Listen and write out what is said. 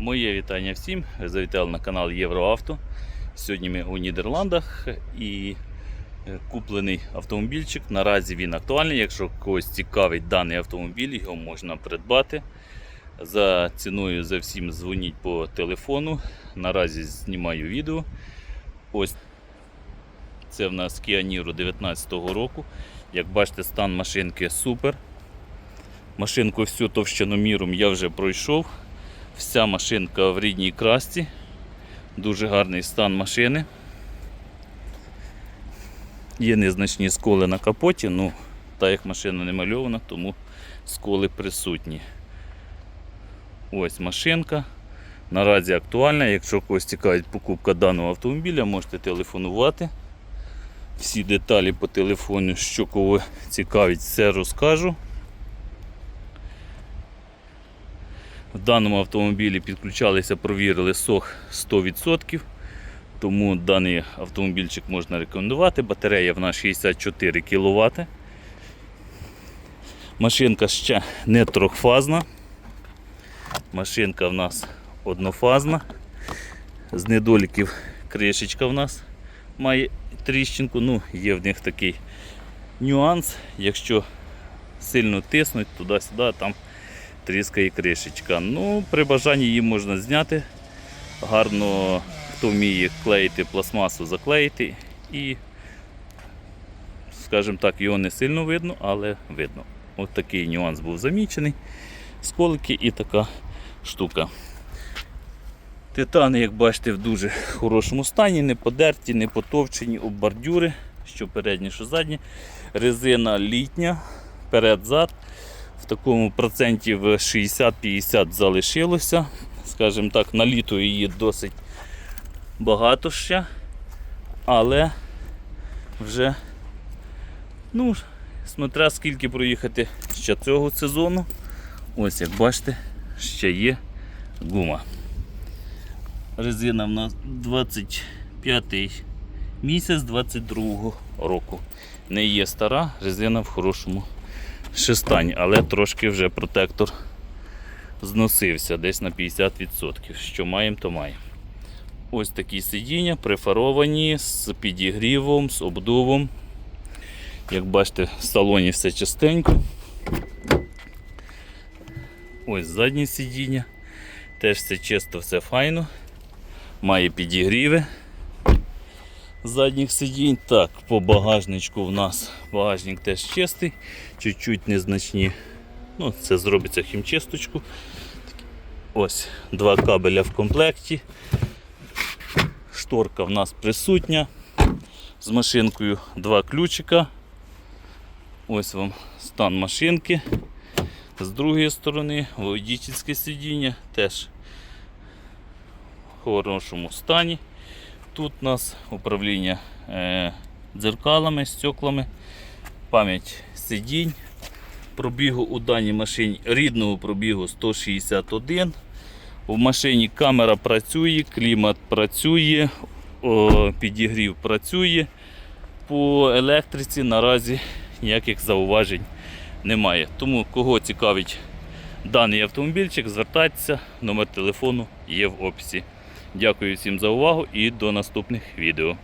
Моє вітання всім. Завітали на канал Євроавто. Сьогодні ми у Нідерландах і е, куплений автомобільчик. Наразі він актуальний. Якщо когось цікавить даний автомобіль, його можна придбати. За ціною за всім дзвоніть по телефону. Наразі знімаю відео. Ось це в нас Kia Niro 19 року. Як бачите, стан машинки супер. Машинку всю товщиноміром я вже пройшов. Вся машинка в рідній красці. Дуже гарний стан машини. Є незначні сколи на капоті, ну, так як машина не мальована, тому сколи присутні. Ось машинка. Наразі актуальна. Якщо когось цікавить покупка даного автомобіля, можете телефонувати. Всі деталі по телефону, що кого цікавить, все розкажу. В даному автомобілі підключалися, провірили сох 100%, тому даний автомобільчик можна рекомендувати. Батарея в нас 64 кВт. Машинка ще не трьохфазна. Машинка в нас однофазна. З недоліків кришечка в нас має тріщинку. Ну, є в них такий нюанс. Якщо сильно тиснуть туди-сюди, там тріскає кришечка. Ну, при бажанні її можна зняти. Гарно, хто вміє клеїти пластмасу, заклеїти і, скажімо так, його не сильно видно, але видно. От такий нюанс був замічений. Сколики і така штука. Титани, як бачите, в дуже хорошому стані, не подерті, не потовчені об бордюри, що передні, що задні. Резина літня, перед-зад. В такому проценті в 60-50 залишилося. Скажімо так, на літо її досить багато ще, але вже, ну, смотря скільки проїхати ще цього сезону. Ось як бачите, ще є гума. Резина в нас 25 місяць 22 року. Не є стара, резина в хорошому ще стані, але трошки вже протектор зносився десь на 50%. Що маємо, то маємо. Ось такі сидіння прифаровані з підігрівом, з обдувом. Як бачите, в салоні все чистенько. Ось заднє сидіння. Теж все чисто, все файно. Має підігріви задніх сидінь. Так, по багажничку в нас багажник теж чистий, чуть-чуть незначні. Ну, Це зробиться хімчисточку. Ось два кабеля в комплекті. Шторка в нас присутня. З машинкою два ключика. Ось вам стан машинки. З другої сторони водительське сидіння теж в хорошому стані. Тут у нас управління е, дзеркалами, стеклами, пам'ять сидінь. Пробігу у даній машині рідного пробігу 161. В машині камера працює, клімат працює, підігрів працює. По електриці наразі ніяких зауважень немає. Тому кого цікавить даний автомобільчик, звертайтеся, номер телефону є в описі. Дякую всім за увагу і до наступних відео.